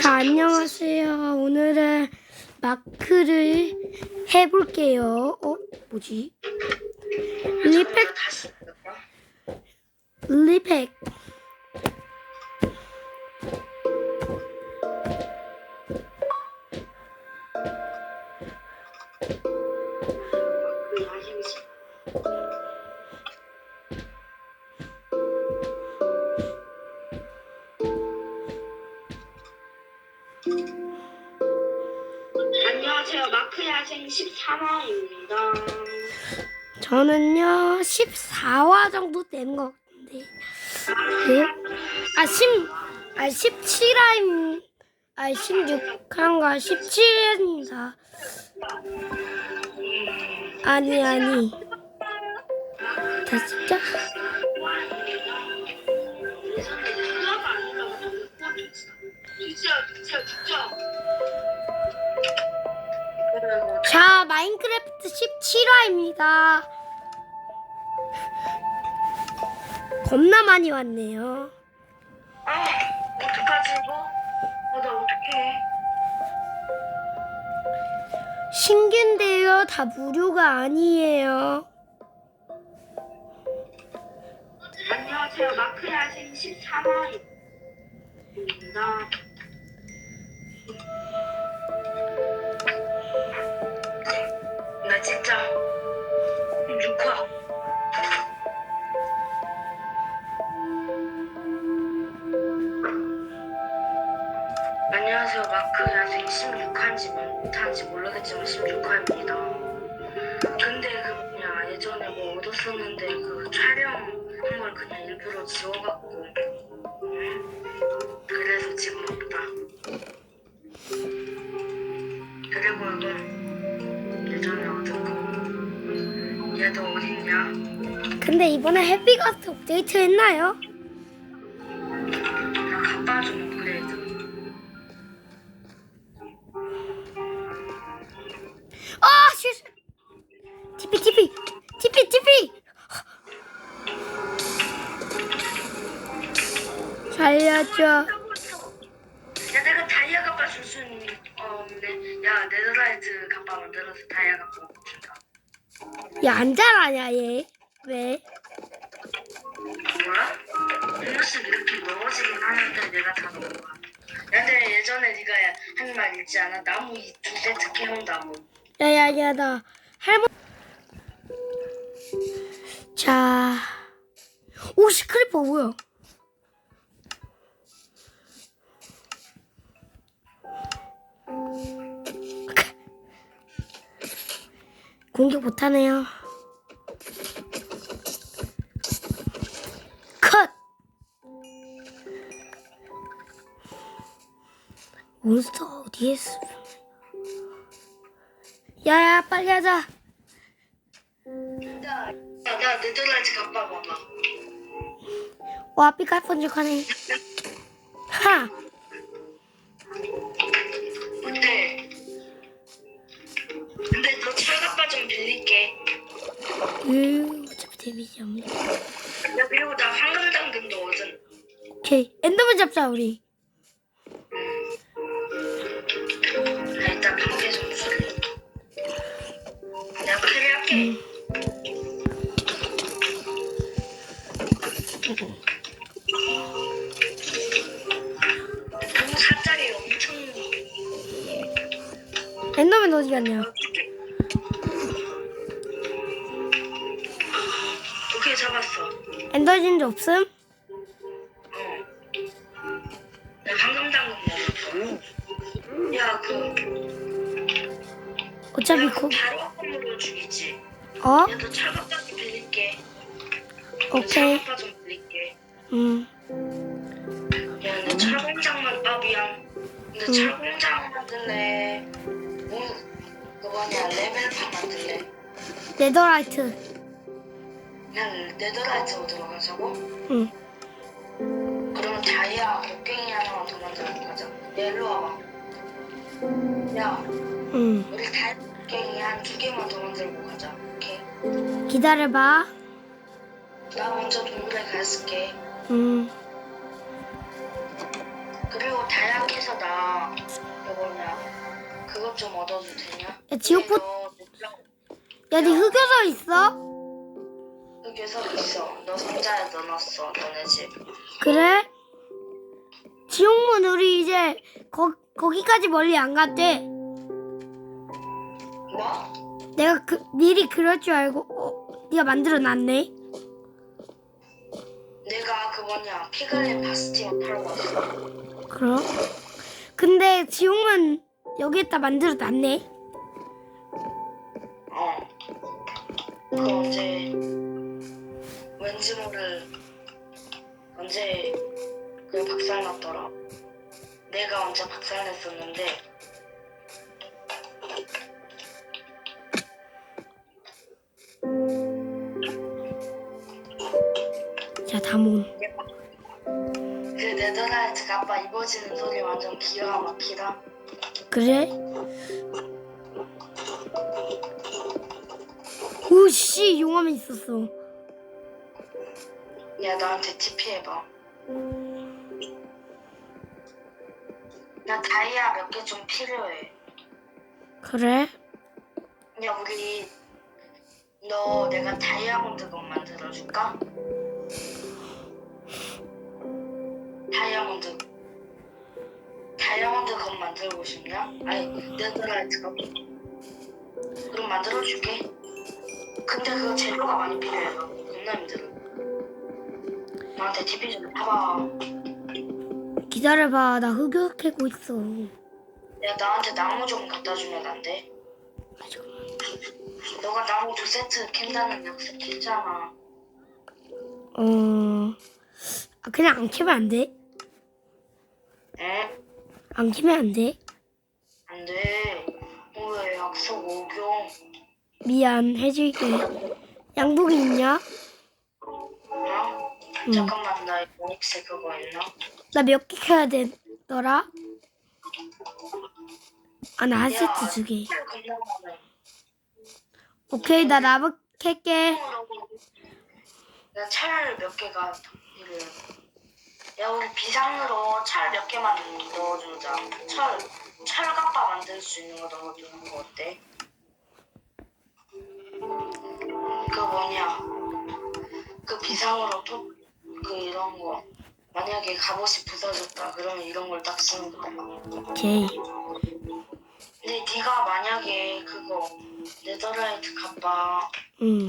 자, 안녕하세요. 오늘은 마크를 해볼게요. 어, 뭐지? 리팩? 리팩. 14화입니다. 저는요 14화 정도 된 것 같은데. 네? 아 10, 아 17화임 아 16화인가? 17화입니다. 아니 아니. 다 진짜 진짜 진짜 진짜? 자, 마인크래프트 17화입니다. 겁나 많이 왔네요. 아 어떡하지 이거? 아, 나 어떡해? 신규인데요. 다 무료가 아니에요. 안녕하세요. 마크 야생 13화입니다. 근데 이번에 해피가스트 업데이트 했나요? 아, 실수. TP, TP, TP, TP. 살려줘. 야 내가 다이아 갑바 줄수 있는 어 없네. 야 네더라이트 갑바 만들어서 다이아 갑바 준다. 야, 안 잘하냐, 얘? 왜? 읽지 않아? 나무 이두 세트 캐온다고. 야, 야, 야, 나 할머. 자, 오, 시크리퍼 뭐야? 공격 못하네요. 컷! 몬스터 어디에 있어? 야야 빨리 하자. 야, 나 네더라이트 갑바 봐봐. 와 삐까 번쩍하네. 하. 어때? 근데 너 철갑바 좀 빌릴게. 으 어차피 데미지 없네. 야 그리고 나 황금 당근도 얻은. 오케이 엔더맨 잡자 우리. 엔더맨 어디 갔냐? 오케이 잡았어. 엔더진주 없음? 어. 나 황금 당근 먹었어. 야 그. 어차피 야, 고. 그 바로 화금으로 죽이지. 어? 야, 너좀 빌릴게. 오케이. 철갑바 좀 빌릴게. 음. 야, 근데 철공장만 아 미안. 근데 응. 철공장 만들래. 뭐 그거 냐 레벨파 만들래. 네더라이트. 그냥 네더라이트로 들어가자고. 응. 그러면 다이아 곡괭이 하나만 더 만들어 가자. 야, 일로 와봐. 야, 응. 우리 다이아 곡괭이 한 두 개만 더 만들고 가자. 오케이. 기다려봐. 나 먼저 동굴에 가 있을게. 음. 그리고 다 다양해서 나 그거 뭐냐 그것 좀 얻어도 되냐? 야 지옥포 너 야네 흑여서 있어? 여기서 있어. 너 상자에 넣어놨어. 너네 집. 그래? 지옥문 우리 이제 거, 거기까지 멀리 안 갔대 뭐? 내가 그, 미리 그럴 줄 알고 어, 네가 만들어 놨네 내가 그 뭐냐 피글린 바스티온 타러 갔어. 그럼? 근데 지옥문 여기에다 만들어 놨네 어. 그 언제 왠지 모를 언제 그 박살 났더라. 내가 언제 박살 냈었는데 자 다몬 그 네덜란드가 아빠 입어지는 소리 완전 기가 막히다. 그래? 오씨 용암에 있었어 야 나한테 TP 해봐. 나 다이아 몇 개 좀 필요해. 그래? 야 우리 너 내가 다이아몬드 건 만들어줄까? 다이아몬드 다이아몬드 건 만들고 싶냐? 아니 네더라이트 건 그럼 만들어줄게. 근데 그거 재료가 많이 필요해. 너 겁나 힘들어 나한테 TP 좀 해봐. 기다려봐. 나 흑여 캐고 있어. 야 나한테 나무 좀 갖다 주면 안 돼? 너가 나무 두 세트 캔다는 약속했잖아. 어... 아, 그냥 안 캐면 안 돼? 응? 안 캐면 안 돼? 안 돼. 어, 왜 약속 오경? 미안 해줄게 양복이 있냐? 어? 응. 잠깐만 나 모닉스 그거 있나? 나 몇개 캐야 되더라? 아 나한 세트 두개 오케이 나 나무 캘게 나 차를 몇 개가 필요해. 야 우리 비상으로 철 몇 개만 넣어주자. 철 철갑바 만들 수 있는 거 넣어주는 거 어때? 그 뭐냐? 그 비상으로 또그 이런 거 만약에 갑옷이 부서졌다 그러면 이런 걸 딱 쓰는 거야. 오케이 근데 네가 만약에 그거 네더라이트 갑바 응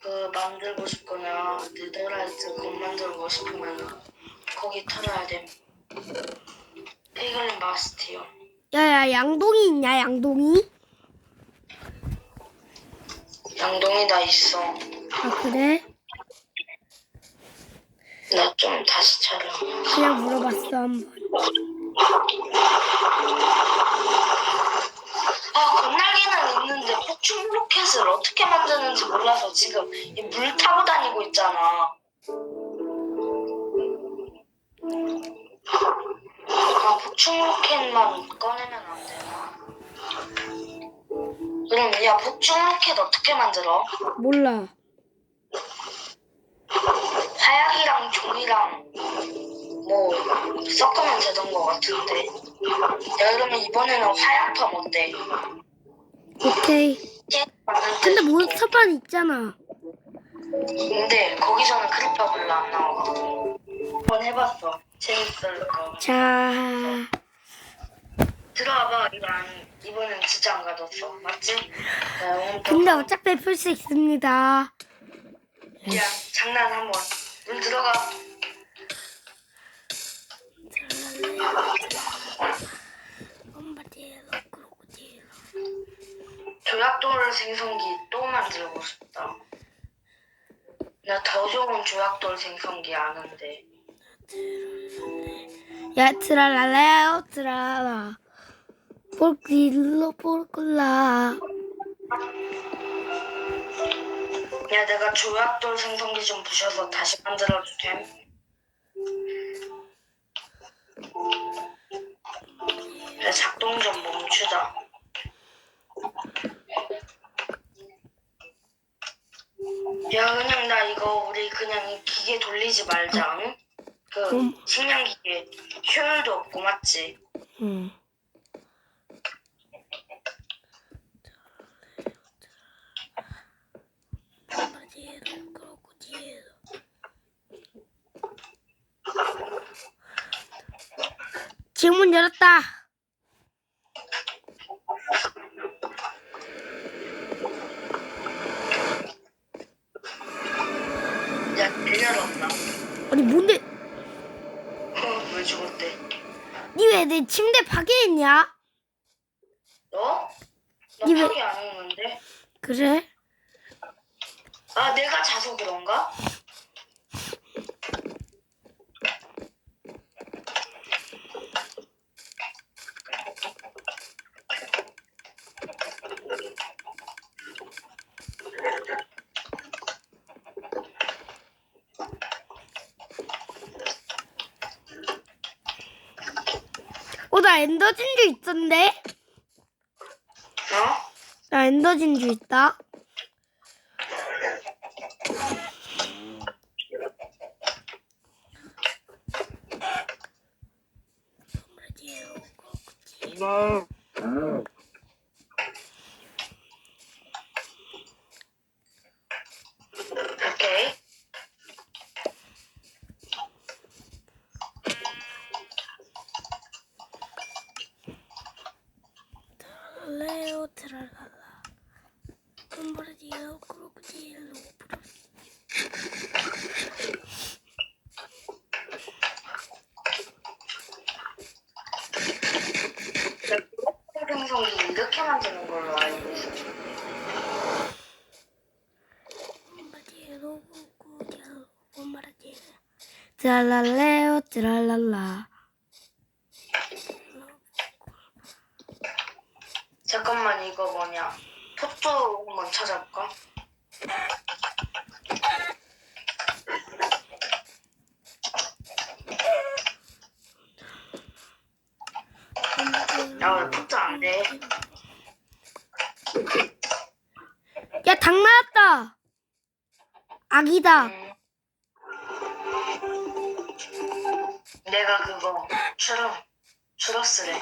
그 만들고 싶거나 네더라이트 곧 만들고 싶으면 거기 털어야 돼. 피글린 마스티요. 야야 양동이 있냐 양동이? 양동이 다 있어. 아 그래? 나 좀 다시 차려. 그냥 물어봤어 한번 아 건날 폭죽 로켓을 어떻게 만드는지 몰라서 지금 이물 타고 다니고 있잖아. 아 폭죽 로켓만 꺼내면 안 되나? 그럼 야 폭죽 로켓 어떻게 만들어? 몰라 화약이랑 종이랑 뭐 섞으면 되던 것 같은데. 야 그러면 이번에는 화약텀 어때? 오케이 근데 뭐 몬스터판 있잖아 근데 거기서는 크리퍼 별로 안 나와가지고 한번 해봤어. 재밌을 거. 자 들어와봐 안 이번엔 진짜 안 가뒀어. 맞지? 야, 오늘 또- 근데 어차피 풀 수 있습니다 야 장난 한번. 눈 들어가. 조약돌 생성기 또 만들고 싶다. 나 더 좋은 조약돌 생성기 아는데. 야 트랄랄레오 트랄라 볼길로 볼꼴라 야 내가 조약돌 생성기 좀 부셔서 다시 만들어도 됨? 야 작동 좀 멈추자. 야 그냥 나 이거 우리 그냥 이 기계 돌리지 말자. 응? 그 음. 식량 기계 효율도 없고 맞지? 응. 지문 열었다. 야 빌려러 없나? 아니 뭔데? 어, 왜 죽었대? 니 왜 내 침대 파괴했냐? 너? 나 니 왜- 파괴 안 했는데? 그래? 아 내가 자서 그런가? 어, 나 엔더 진주 있던데? 어? 나 엔더 진주 있다. 오케이. 레오 트랄랄라. 콤바르디오 크로코딜로 브루. 생성 이 이렇게 만드는 걸로 알고 트랄랄라. 잠깐만 이거 뭐냐? 포토 한번 찾아볼까? 야왜 포토 안 돼? 야, 닭 나왔다. 아기다. 음. 내가 그거 추러 추러스래.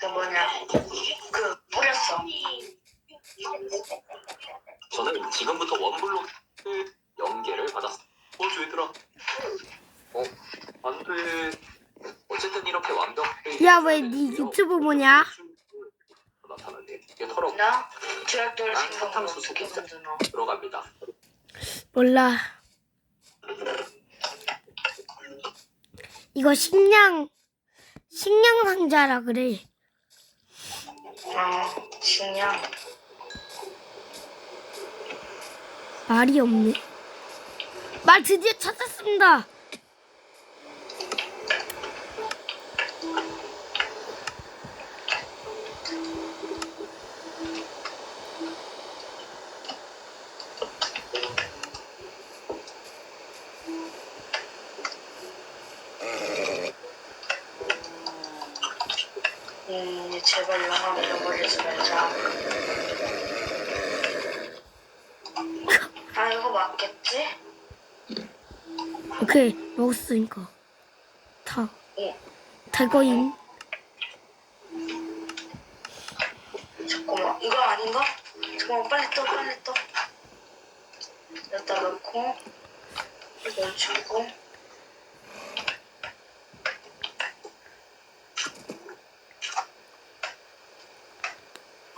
그 뭐냐? 그 뿌렸어. 저는 지금부터 원블록 연계를 받았어. 어, 얘들아. 어, 안 돼. 어쨌든 이렇게 완벽해. 야, 왜 네 유튜브 보냐? 나타나네. 이게 털어 난 사탕 수수 어떻게 먹자. 만드나? 들어갑니다. 몰라. 이거 식량 식량 상자라 그래. 아 식량. 말이 없네. 말 드디어 찾았습니다. 제발 영화 잃어버리지 말자. 아 이거 맞겠지? 오케이 먹었으니까 다 어. 대거임. 잠깐만 이거 아닌가? 잠깐만 빨리 떠 빨리 떠. 여기다 넣고 이거 주고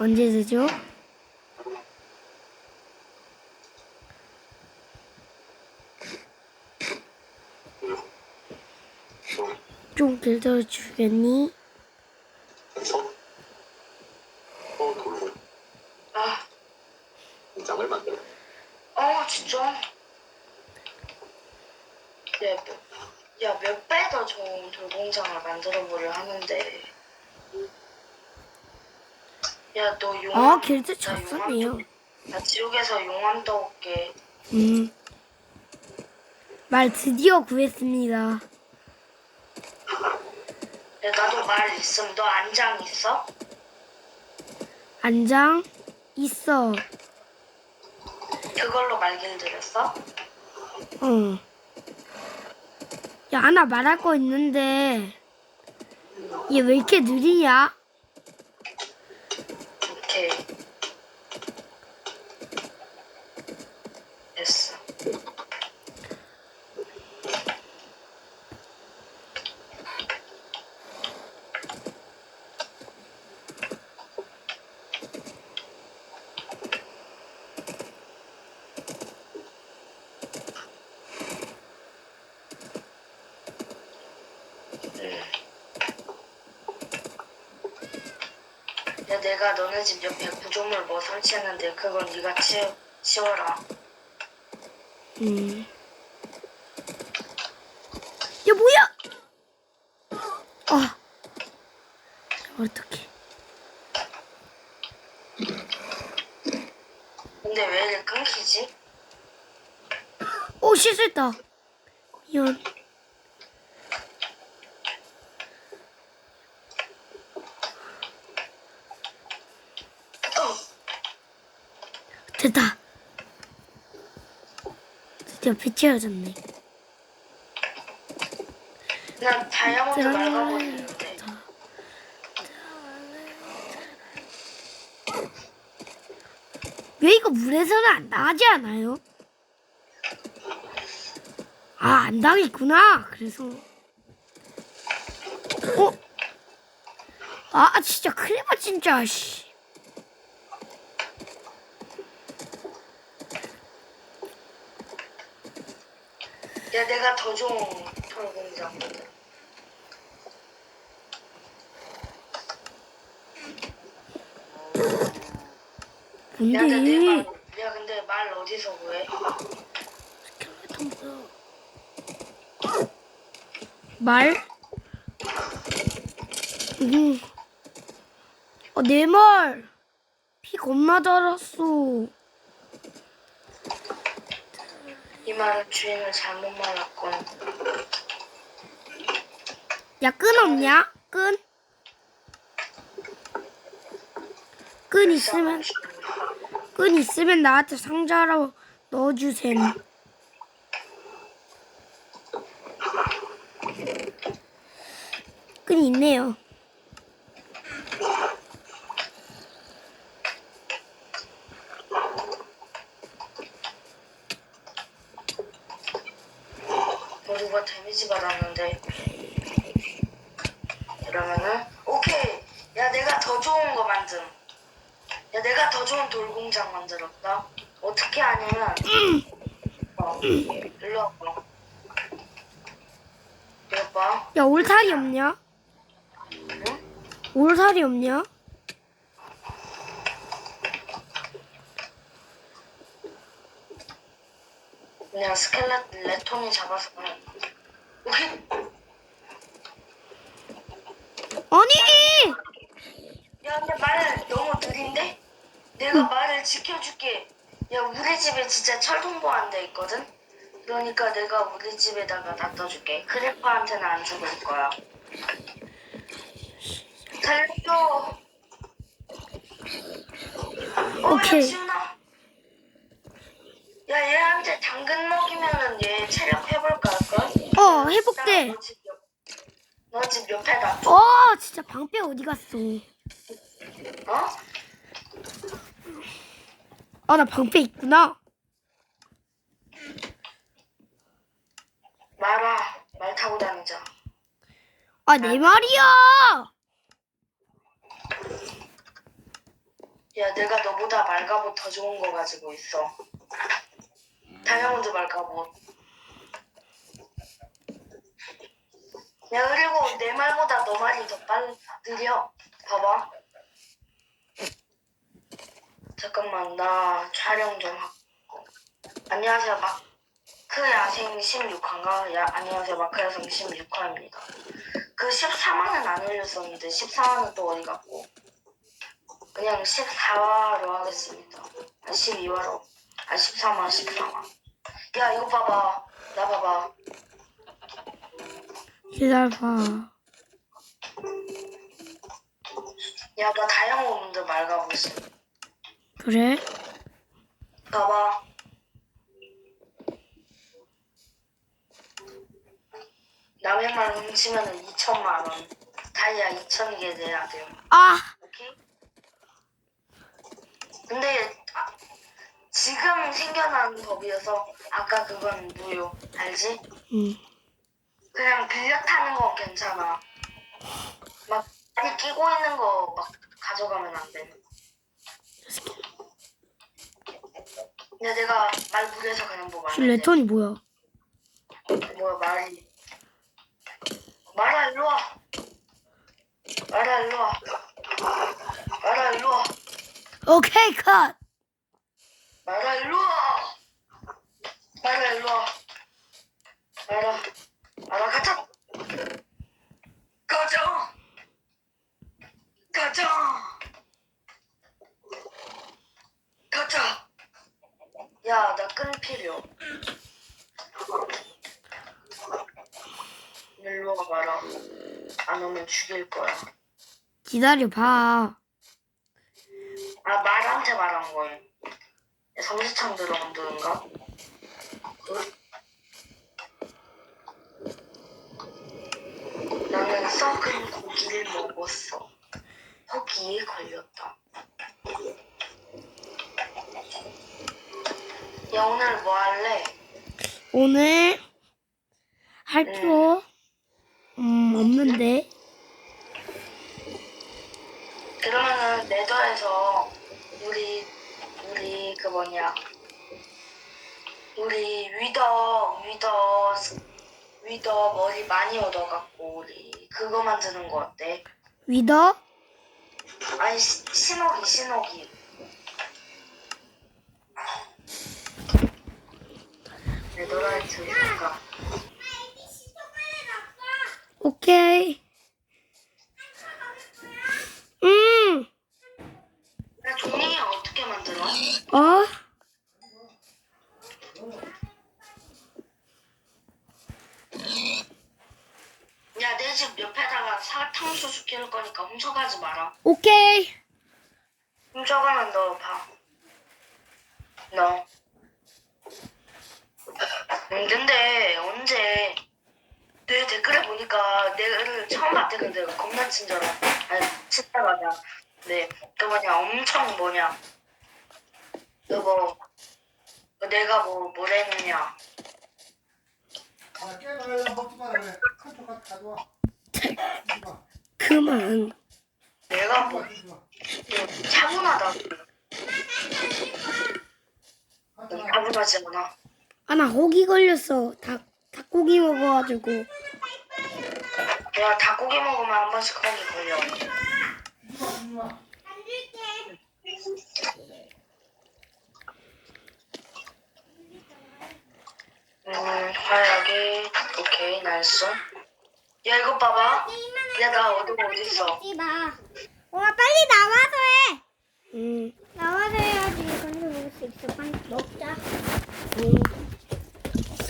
언제 되죠? 좀 길들여 주겠니? 그래서 어, 돌고 아, 공장을 만들어. 어 진짜. 야몇 배 더 좋은 돌공장을 만들어 보려 하는데. 야 너 용암. 아 길드 나 용암 쳤었네요. 좀- 나 지옥에서 용암 떠올게. 음. 말 드디어 구했습니다. 야 나도 말 있음. 너 안장 있어? 안장 있어. 그걸로 말 길 들였어? 어. 야, 하나 말할 거 있는데 얘 왜 이렇게 느리냐? 오케이. 됐어. 야, 내가 너네 집 옆에 구조물 뭐 설치했는데 그건 네가 치, 치워라. 음. 야 뭐야? 아, 어떡해? 근데 왜 이렇게 끊기지? 오 실수했다. 이런. 어, 됐다. 빛이 켜졌네. 난 다이아몬드 맑아버리는데. 왜 이거 물에서는 안 나가지 않아요? 아, 안 당했구나. 그래서. 어? 아, 진짜 큰일 날 진짜, 씨. 야, 내가 더 좋은 만들어. 야, 근데 내 말, 뭔데? 야, 근데 말 어디서 구해? 말? 음. 어, 내 말. 피 겁나 달았어. 이 말은 주인을 잘못 말았군. 야, 끈 없냐? 끈? 끈 있으면, 끈 있으면 나한테 상자로 넣어주셈. 끈이 있네요. 모두가 데미지 받았는데. 그러면은, 오케이. 야, 내가 더 좋은 거 만듦. 야, 내가 더 좋은 돌공장 만들었다. 어떻게 하냐면, 어, 일로 와봐. 이거 봐. 야, 올살이 없냐? 응? 올살이 없냐? 그냥 스켈렛 레톤이 잡아서. 오케이. 아니! 야, 근데 말 너무 느린데? 내가 말을 지켜줄게. 야, 우리 집에 진짜 철통보 안돼 있거든? 그러니까 내가 우리 집에다가 놔둬줄게. 크래퍼한테는 안 죽을 거야. 살려줘. 어, 오케이. 야, 지훈아. 야, 얘한테 당근 먹이면은 얘 체력 회복할 걸? 어, 회복돼. 너집 옆에 놔둬. 어, 진짜 방패 어디 갔어? 어? 아, 나 방패 있구나. 말아. 말 타고 다니자. 아, 내 말이야! 야, 내가 너보다 말가봇 더 좋은 거 가지고 있어. 다이아몬드 말가봇. 야, 그리고 내 말보다 너 말이 더 빨리 느려. 봐봐. 잠깐만, 나 촬영 좀 하고. 안녕하세요, 마크 야생 16화인가? 야, 안녕하세요, 마크 야생 16화입니다. 그 14화는 안 올렸었는데, 14화는 또 어디 갔고. 그냥 14화로 하겠습니다. 아, 12화로. 아, 13화, 14화. 야, 이거 봐봐. 나 봐봐. 기다려봐. 야, 나 다이아몬드 맑아보시. 그래? 봐봐. 남의 말 훔치면은 2천만 원. 다이아 2,000개 내야 돼요. 아, 오케이? 근데 아, 지금 생겨난 법이어서 아까 그건 무효. 알지? 음. 그냥 빌려 타는 건 괜찮아. 막 많이 끼고 있는 거 막 가져가면 안 돼. 근데 내가 말 무리해서 그냥 뭐실 말해. 레턴이 뭐야? 뭐야 말이. 말아 일로 와. 말아 일로 와. 말아 일로 와. 오케이, 컷. 말아 일로 와. 말아 일로 와. 말아 가자. 가자. 가자. 가자. 야, 나 끈 필요. 일로 와 봐라. 안 오면 죽일 거야. 기다려봐. 아, 말한테 말한 거예요. 성지창 들어온다는가? 나는 썩은 고기를 먹었어. 허기에 걸렸다. 야, 오늘 뭐 할래? 오늘 할 거, 음, 없는데. 그러면은 네더에서 우리 우리 그 뭐냐 우리 위더 위더 위더 머리 많이 얻어갖고 우리 그거 만드는 거 어때? 위더? 아니 시- 신호기 신호기 네더라이트가 오케이. 음, 나 종이 어떻게 만들어? 어? 야 내 집 옆에다가 사탕수수 키울 거니까 훔쳐가지 마라. 오케이. 훔쳐가면 너 봐. 너. 음, 근데 언제 내 댓글에 보니까 내를 처음 봤대 근데 겁나 친절해. 아니 친절하다. 네. 그 뭐냐 엄청 뭐냐. 그거 내가 뭐 뭐랬느냐. 아, 깨달아 먹지 마라 그래. 큰 조각 가져와. 주지 마. 그만. 내가 뭐 마. 차분하다. 마. 차분하지 않아. 아, 나 호기 걸렸어. 닭, 닭고기 먹어가지고. 내가 닭고기 먹으면 한 번씩 거기 걸려. 음, 화약이 오케이 나이스. 야 이거 봐봐. 야 나 어디 어디 있어? 마. 엄마 빨리 나와서 해. 음, 나와서 해야지. 건져 먹을 수 있어. 빨리 먹자.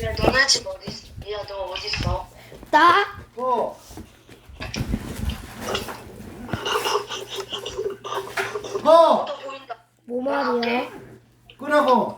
너네 집 어디 있어? 야너 어디 있어? 나? 어. 어. 너 보인다. 뭐 말이야? 끄라고.